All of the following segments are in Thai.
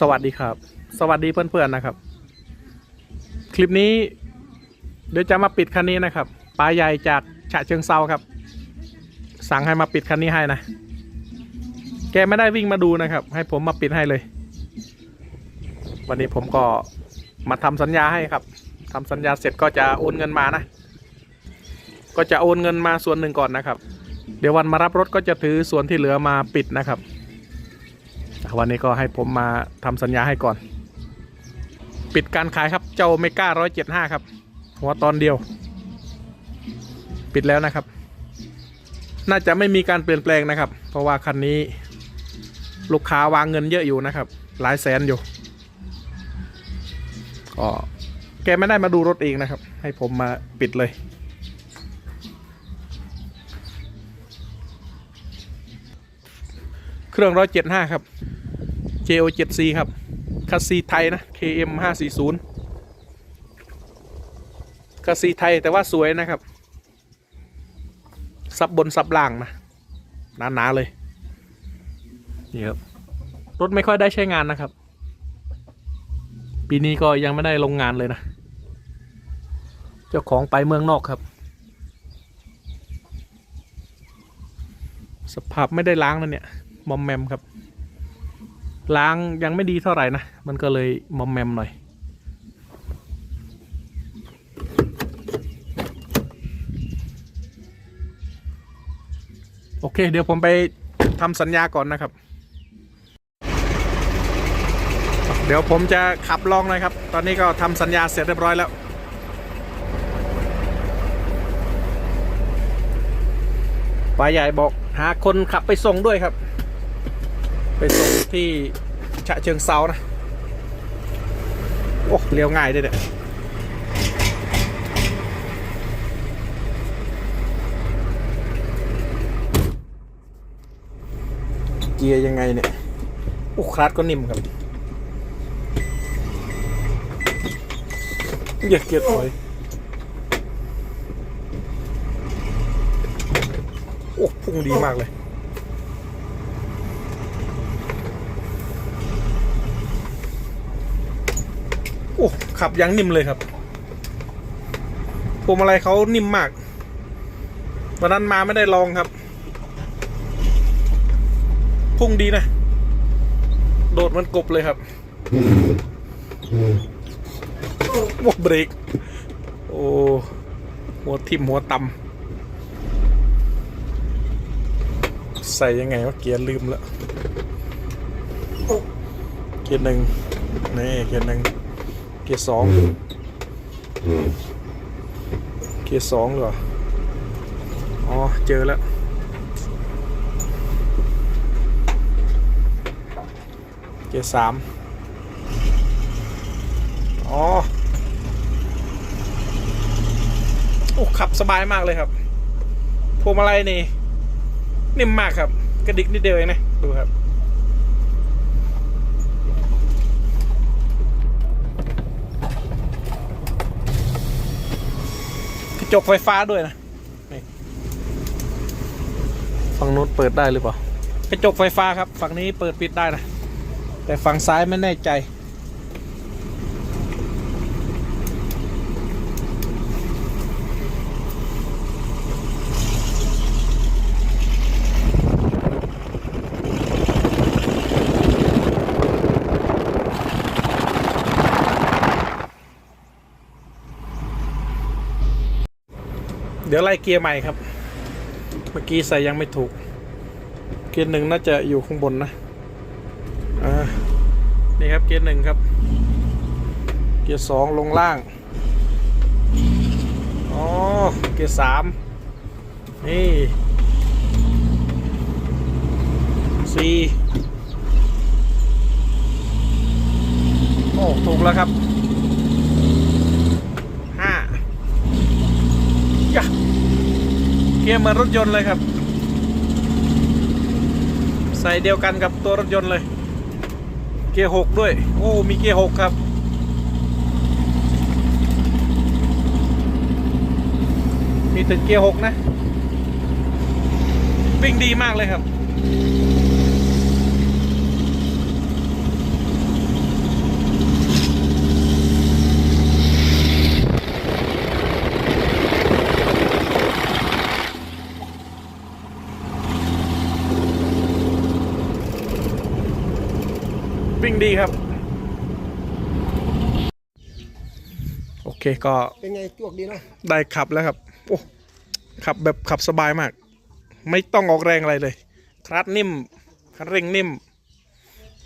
สวัสดีครับ สวัสดีเพื่อนๆนะครับ คลิปนี้ เดี๋ยวจะมาปิดคันนี้นะครับปลาใหญ่จากฉะเชิงเซาครับ สั่งให้มาปิดคันนี้ให้นะ แกไม่ได้วิ่งมาดูนะครับ ให้ผมมาปิดให้เลย วันนี้ผมก็มาทำสัญญาให้ครับทำสัญญาเสร็จก็จะโอนเงินมานะ ก็จะโอนเงินมาส่วนหนึ่งก่อนนะครับ เดี๋ยววันมารับรถก็จะถือส่วนที่เหลือมาปิดนะครับ วันนี้ก็ให้ผมมาทำสัญญาให้ก่อน ปิดการขายครับเจ้าเมก้าร้อยเจ็ดห้าครับ หัวตอนเดียว ปิดแล้วนะครับ น่าจะไม่มีการเปลี่ยนแปลงนะครับ เพราะว่าคันนี้ลูกค้าวางเงินเยอะอยู่นะครับ หลายแสนอยู่ก็แกไม่ได้มาดูรถเองนะครับ ให้ผมมาปิดเลย เครื่องร้อยเจ็ดห้าครับ JO 7 C ครับคัสซีไทยนะ KM 540คัสซีไทยแต่ว่าสวยนะครับ ซับบนซับล่างนะหนาๆเลยนี่ครับรถไม่ค่อยได้ใช้งานนะครับ ปีนี้ก็ยังไม่ได้ลงงานเลยนะ เจ้าของไปเมืองนอกครับ สภาพไม่ได้ล้างนะเนี่ย มอมแมมครับ ล้างยังไม่ดีเท่าไหร่นะ มันก็เลยมอมแมมหน่อย โอเค เดี๋ยวผมไปทำสัญญาก่อนนะครับ เดี๋ยวผมจะขับลองหน่อยครับ ตอนนี้ก็ทำสัญญาเสร็จเรียบร้อยแล้วป้าใหญ่บอกหาคนขับไปส่งด้วยครับ ไปส่งที่ฉะเชิงเซานะ โอ้เลี้ยวง่ายด้วยเนี่ยเกียร์ยังไงเนี่ยโอ้คลัตช์ก็นิ่มครับอย่าเกียร์ถอย โอ้ พุ่งดีมากเลย ขับยังนิ่มเลยครับพวงมาลัยเขานิ่มมากวันนั้นมาไม่ได้ลองครับ พุ่งดีนะ โดดมันกบเลยครับโอ้เบรก โอ้หัวทิ่มหัวต่ำใส่ยังไงวะเกียร์ลืมแล้วเกียร์หนึ่งนี่เกียร์หนึ่ง เกียร์สองเกียร์สองเหรอ อ๋อ เจอแล้ว เกียร์สามอ๋อ โอ้ ขับสบายมากเลยครับ พวงมาลัยนี่ นิ่มมากครับ กระดิกนิดเดียวเองนะ ดูครับ กระ จกไฟฟ้าด้วยนะฝั่งนู้นเปิดได้หรือเปล่ากระจกไฟฟ้าครับ ฝั่งนี้เปิดปิดได้นะ แต่ฝั่งซ้ายไม่แน่ใจ เดี๋ยวไล่เกียร์ใหม่ครับ เมื่อกี้ใส่ยังไม่ถูก เกียร์หนึ่งน่าจะอยู่ข้างบนนะอ่านี่ครับเกียร์หนึ่งครับ เกียร์สองลงล่าง อ๋อ เกียร์สามนี่สี่โอ้ ถูกแล้วครับห้ายะเกียร์เหมือนรถยนต์เลยครับ ใส่เดียวกันกับตัวรถยนต์เลย เกียร์หกด้วย โอ้ มีเกียร์หกครับ มีถึงเกียร์หกนะ วิ่งดีมากเลยครับ ดีครับ โอเคก็เป็นไงจวกดีเนาะได้ขับแล้วครับโอ้ขับแบบขับสบายมาก ไม่ต้องออกแรงอะไรเลย คลัตช์นิ่มคันเร่งนิ่ม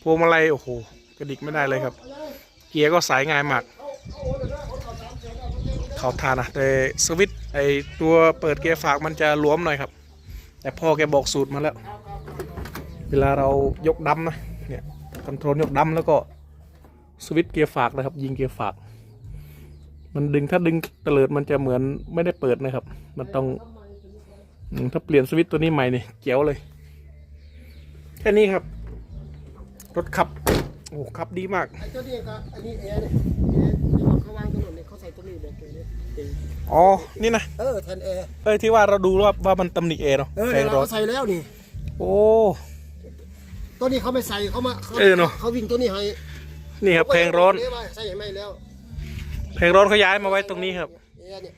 พวงมาลัยโอ้โหกระดิกไม่ได้เลยครับ เกียร์ก็สายง่ายมากเขาทานนะแต่สวิตช์ไอตัวเปิดเกียร์ฝากมันจะหลวมหน่อยครับ แต่พ่อแกบอกสูตรมาแล้ว เวลาเรายกดำนะเนี่ย คอนโทรลยกดำแล้วก็สวิตช์เกียร์ฝากนะครับ ยิงเกียร์ฝาก มันดึงถ้าดึงเตลิดมันจะเหมือนไม่ได้เปิดนะครับ มันต้องอืมถ้าเปลี่ยนสวิตช์ตัวนี้ใหม่นี่เจ๋วเลย แค่นี้ครับ รถขับ โอ้ขับดีมากไอ้เจ้านี่ก็อันนี้แอร์เนี่ยแอร์ที่ว่าเขาวางถนนเนี่ยเขาใส่ตัวนี้แบบนี้เองอ๋อ นี่นะเออแทนแอร์เอ้ยที่ว่าเราดูว่าว่ามันตำหนิเอเนาะเออแพงรเราถใส่แล้วนี่ โอ้ ตัวนี้เขาไม่ใส่เขามาเขาเออเนอะ เขาวิ่งตัวนี้ให้นี่ครับแพงร้อนเยว่าใส่ไม่แล้วแพงร้อนเขาย้ายมาไว้ตรงนี้ครับแอร์เนี่ย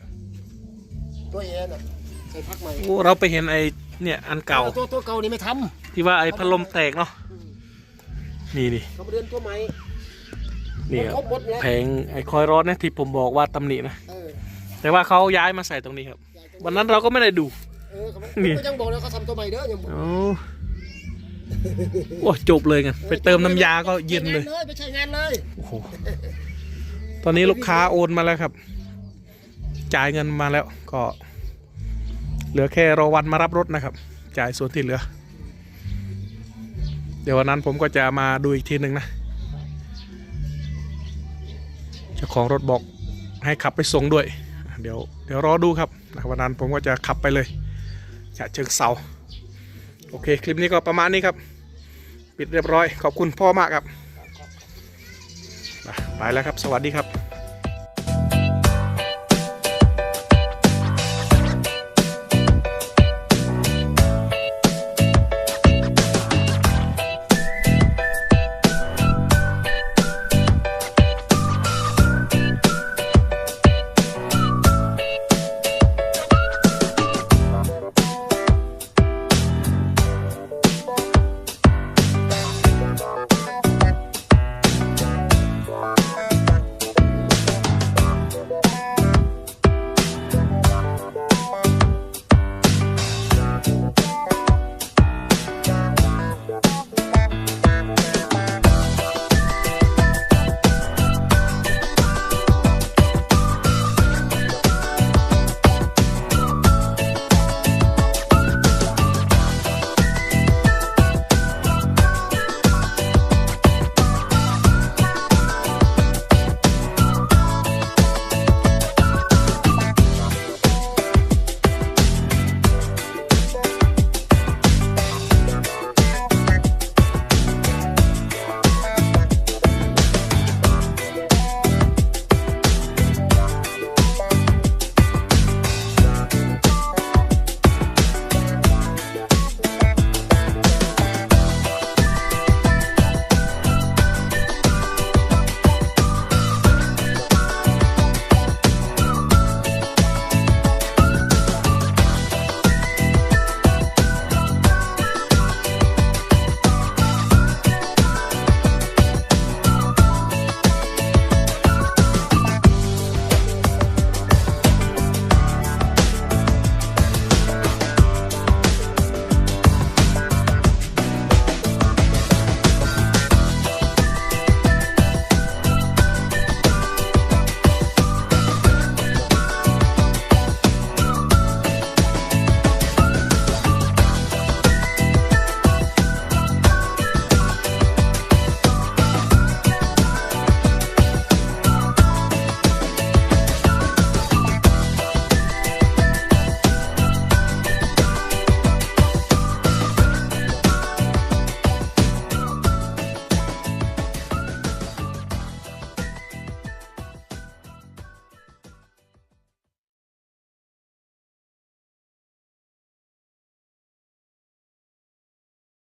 ตัวแอร์น่ะใส่พักใหม่โอ้เราไปเห็นไอ้เนี่ยอันเก่า ตัวตัวเก่านี่ไม่ทำที่ว่าไอ้พัดลมแตกเนาะนี่นี่เขามาเดินตัวใหม่ นี่ครับครบหมดแล้วแผงไอ้คอยร้อนเนี่ยที่ผมบอกว่าตำหนินะเออแต่ว่าเขาย้ายมาใส่ตรงนี้ครับ วันนั้นเราก็ไม่ได้ดู เออเขาไม่นี่ ก็ยังบอกแล้วเขาทำตัวใหม่เด้อยังบอก โอ้ โอ้จบเลยไงไปเติมน้ำยาก็เย็นเลยไปใช้งานเลยโอ้โหตอนนี้ลูกค้าโอนมาแล้วครับ จ่ายเงินมาแล้วก็ เหลือแค่รอวันมารับรถนะครับ จ่ายส่วนที่เหลือ เดี๋ยววันนั้นผมก็จะมาดูอีกทีหนึ่งนะเจ้าของรถบอกให้ขับไปส่งด้วย เดี๋ยวเดี๋ยวรอดูครับวันนั้นผมก็จะขับไปเลยจะเชิงเสาโอเค คลิปนี้ก็ประมาณนี้ครับ ปิดเรียบร้อย ขอบคุณพ่อมากครับ ไปแล้วครับ สวัสดีครับ